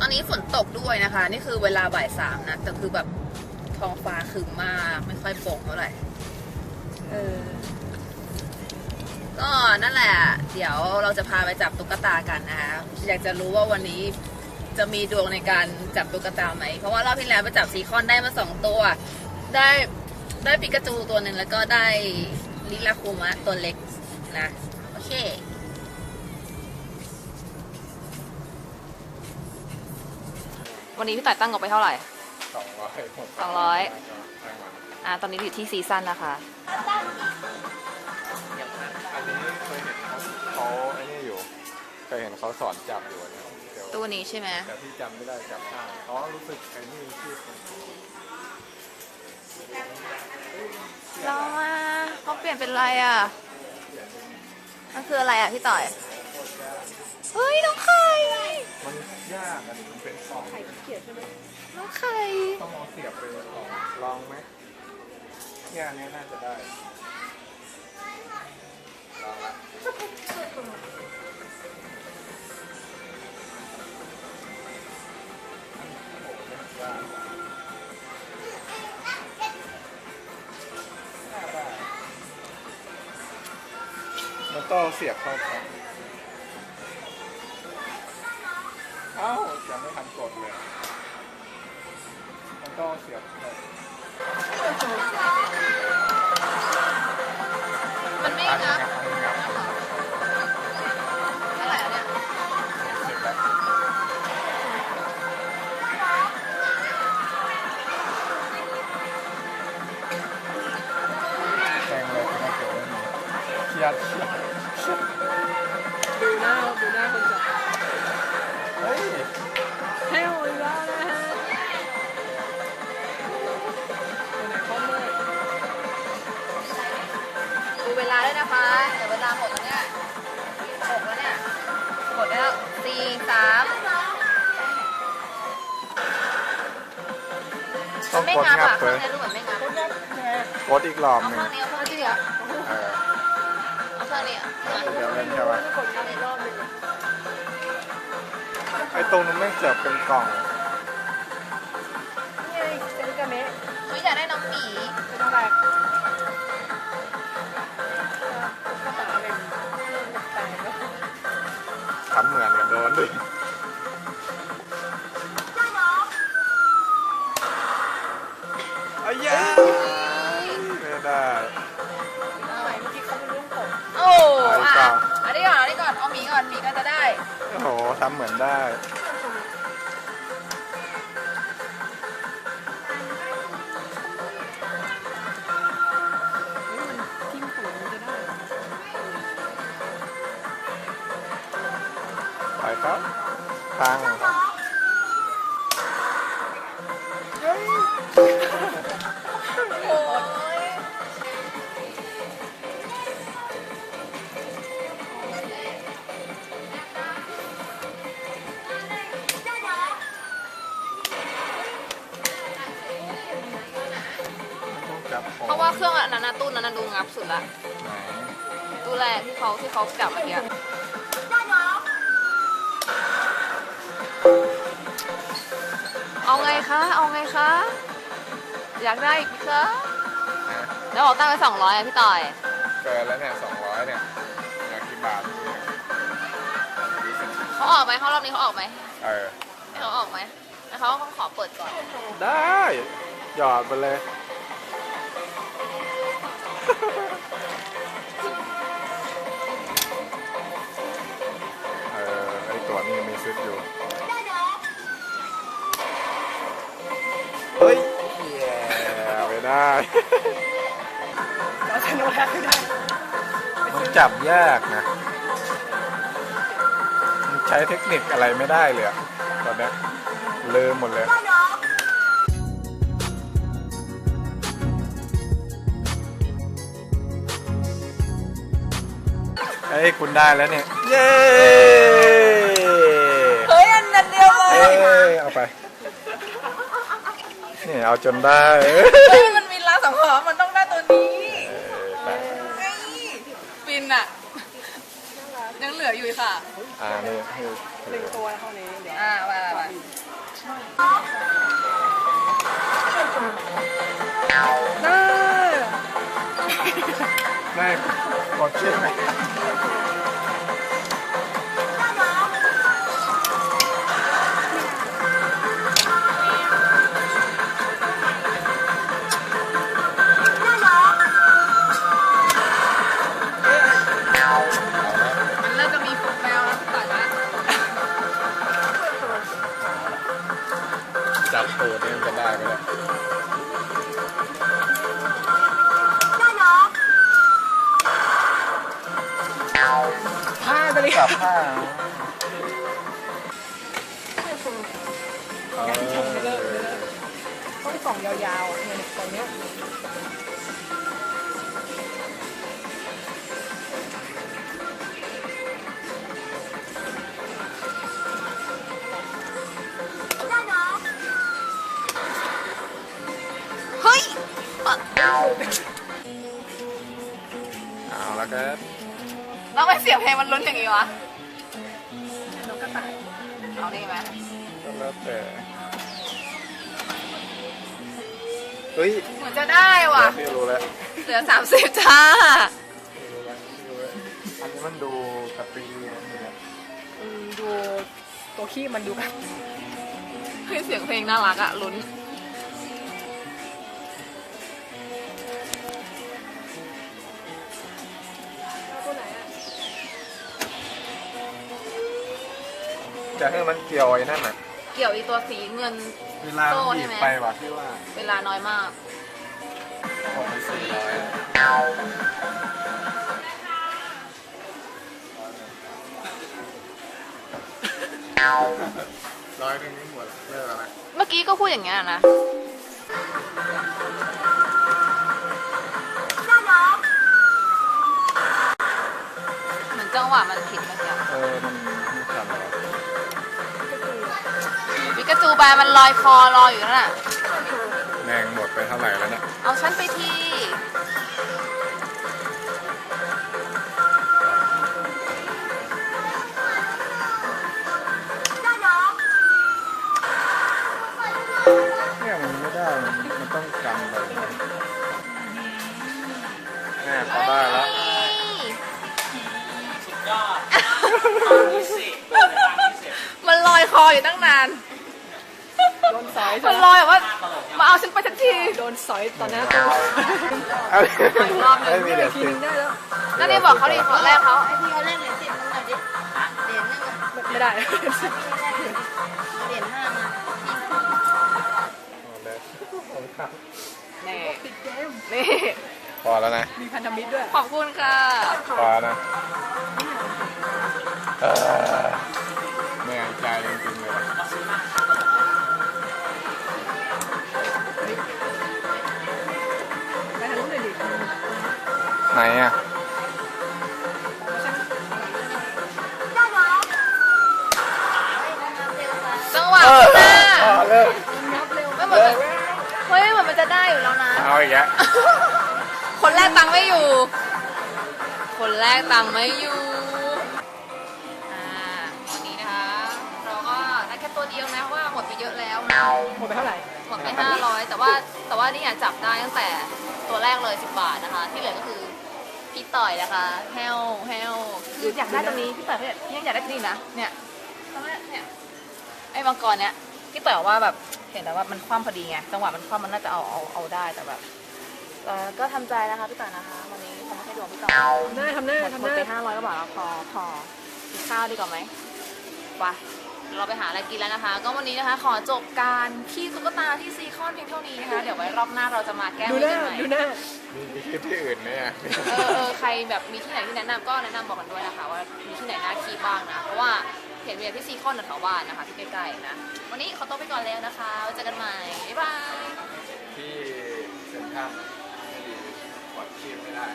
ตอนนี้ฝนตกด้วยนะคะ นี่คือเวลาบ่ายสามนะ แต่คือแบบท้องฟ้าคืมมากไม่ค่อยโปร่งเท่าไหร่เออก็นั่นแหละ เดี๋ยวเราจะพาไปจับตุ๊กตากันนะคะอยากจะรู้ว่าวันนี้จะมีดวงในการจับตุ๊กตาไหม เพราะว่ารอบที่แล้วไปจับซีคอนได้มาสองตัว ได้ได้ปิกาจูตัวหนึ่งแล้วก็ได้ ลิลาคูมะตัวเล็กนะ โอเค วันนี้พี่ต่ายตั้งงบไปเท่าไหร่สองร้อยสองร้อยอ่า ตอนนี้อยู่ที่ซีซั่นนะคะอันนี้เคยเห็นเขาเขาไอ้นี่อยู่ เคยเห็นเขาสอนจับอยู่เนี่ยเดี๋ยวตัวนี้ใช่ไหมแต่พี่จำไม่ได้จับท่าเขารู้สึกไอ้นี่ชื่อ ลองมาเขาเปลี่ยนเป็นอะไรอะ มันคืออะไรอะพี่ต่อย เฮ้ยน้องไข่ มันยากอันนี้มันเป็นกล่องน้องไข่ ต้องเอาเสียบเป็นกล่องลองไหมเนี่ยอันนี้น่าจะได้ลองละมันต้อ งเอาเสียบเข้าไปเอ้ายังไม่ทันกดเลย มันต้อเอาเสียบเข้ามันไม่นงับงับอันงับ ต้องไม่กดงับงับอะเลข้างยนี้ดูเหมือนไม่งับกดอีกรอบเอาหนึ่งข้างนี้เอาข้างนี้เหรอเออเอาข้างนี้อะเดี๋ยวเล่นใช่ปะกดอีกรอบหนึ่งไอ้ตรงนู้นไม่เสิร์ฟเป็นกล่องนี่ไงเซนกาเมะเฮ้ยอยากได้น้องหมีเป็นอะไรภ ทำเหมือนได้เฮ้มันทิ่มตูดมันจะได้ไปครับตังโอ้ย เพราะว่าเครื่องอันนั้นนะตู้นั้นนะดูงับสุดละไหนตู้แรกที่เขาที่เขาจับเมื่อกี้เอาไงคะ เอาไงคะ อยากได้อีกไหมคะนะเดี๋ยวบอกตั้งไว้สองร้อยอะพี่ต่อย เกินแล้วเนี่ยสองร้อยเนี่ยอยากกี่บาทเนี่ยเขาออกไหมเขารอบนี้เขาออกไหมเออ ให้เขาออกไหมแล้วเขาก็ขอเปิดก่อน ได้ หยอดไปเลย เออไอตัวนี้มีซิปอยู่ เฮ้ยแย่ไม่ได้เราชนะไม่ได้มันจับยากนะ มันใช้เทคนิคอะไรไม่ได้เลยตอนนี้ยลืมหมดเลย เฮ้ยคุณได้แล้วเนี่ย เย้เฮ้ยอันนั้นเดียวเลเอ้ยเอาไป นี่เอาจนได้เอ้มันมีลาสองหอมันต้องได้ตัวนี้ไปเฮ้ยฟินอะยังเหลืออยู่อีกค่ะ อ่านี่ อ่าไปไปไป ไม่กด ผ้าไปเลยจับผ้าเออ ต้องกล่องยาวๆอะเนี่ยกล่องเนี้ย สียงเพลงมันลุ้นอย่างงี้วะนกกระต่ายเอานี่ไหมก็แล้วแต่เฮ้ยเหมือนจะได้ว่ะพี่รู้แล้วเหลือสามสิบจ้าพี่รู้แล้วพี่รู้แล้วอันนี้มันดูกระปรีเนี่ยอืมดูตัวขี้มันดูแบบเฮ้ยเสียงเพลงน่ารักอะลุ้น จะให้มันเกี่ยวไอ้นั่นน่ะเกี่ยวอีตัวสีเงิน เวลาโซ่มันใช่บีบไหมไปว่ะพี่ว่าเวลาน้อยมากคงเป็นสี่ร้อยร้อยหนึ่งนี่หมดเลิกแล้วนะเมื่อกี้ก็พูดอย่างเงี้ยนะ เหมือนจังหวะมันผิดเมื่อกี้เออ ปิกาจูบายมันลอยคอรออยู่นั่นน่ะแมงหมดไปเท่าไหร่แล้วเนี่ยเอาฉันไปที เนี่ยมันไม่ได้ มันมันต้องกำไปเนี่ยพอได้แล้วมันลอยคออยู่ตั้งนานโดน สอยมันลอยแบบว่ามาเอาฉันไปสักทีโดนสอยต่อหน้าตัวอีกรอบหนึ่งไม่มีเดี๋ยวทีสินึงได้แล้วนั่นนี่บอกเขาดิขอแรกเขาไอพี่เอาเลขเหรียญสิบมาหน่อยดิเหรียญหนึ่งอะไม่ได้เหรียญห้ามานี่ปิดเกมนี่พอแล้วนะ มีพันธมิตรด้วย ขอบคุณค่ะ พอนะเออเหนื่อยใจจริงๆเลย ไหนอะจังหวะข้างหน้าพอเลิกนับเร็วไม่เหมือนจะเฮ้ยเหมือนมันจะได้อยู่แล้วนะ เอาอีกแล้วคนแรกตังค์ไม่อยู่ คนแรกตังค์ไม่อยู่อ่าวันนี้นะคะ เราก็ได้แค่ตัวเดียวนะเพราะว่าหมดไปเยอะแล้วนะหมดไปเท่าไหร่ หมดไปห้าร้อยแต่ว่าแต่ว่านี่อยจับได้ตั้งแต่ตัวแรกเลยสิบบาทนะคะ ที่เหลือก็คือ พี่ต่อยนะคะแฮวแฮวคืออยากได้ตรงนี้พี่ต่อยเขายังอยากได้ตรงนี้นะเนี่ยตอนแรกเนี่ยไอ้มังกรเนี่ยพี่ต่อยบอกว่าแบบเห็นแล้วว่ามันคว่ำพอดีไงจังหวะมันคว่ำมันน่าจะเอาเอาเอาได้แต่แบบเออก็ทำใจนะคะพี่ต่อยนะคะวันนี้ทำให้ดวงพี่ต่อยทำหน้าทำหน้าหมดทำหมหดน้าไปห้าร้อยกว่าบาทแล้วพอพอกินข้าวดีกว่าไหมไปเราไปหาอะไรกินแล้วนะคะ ก็วันนี้นะคะ ขอจบการขี้ตุ๊กตาที่ซีคอนเพียงเท่านี้นะคะ เดี๋ยวไว้รอบหน้าเราจะมาแก้ดูมืหอน้ากันใหม่ ดูหน้ามีคลิปที่อื่นไหมอะเออเออใครแบบมีที่ไหนที่แนะนำก็แนะนำบอกกันด้วยนะคะ ว่ามีที่ไหนน่าขี้บ้างนะ เพราะว่าเห็นเวียที่ซีคอนแถวบ้านนะคะที่ใกล้ๆนะ วันนี้ขอตัวไปก่อนแล้วนะคะไว้เจอกันใหม่ บ๊ายบาย ที่เซ็นทรัลไม่ดีกดคลิปไม่ได้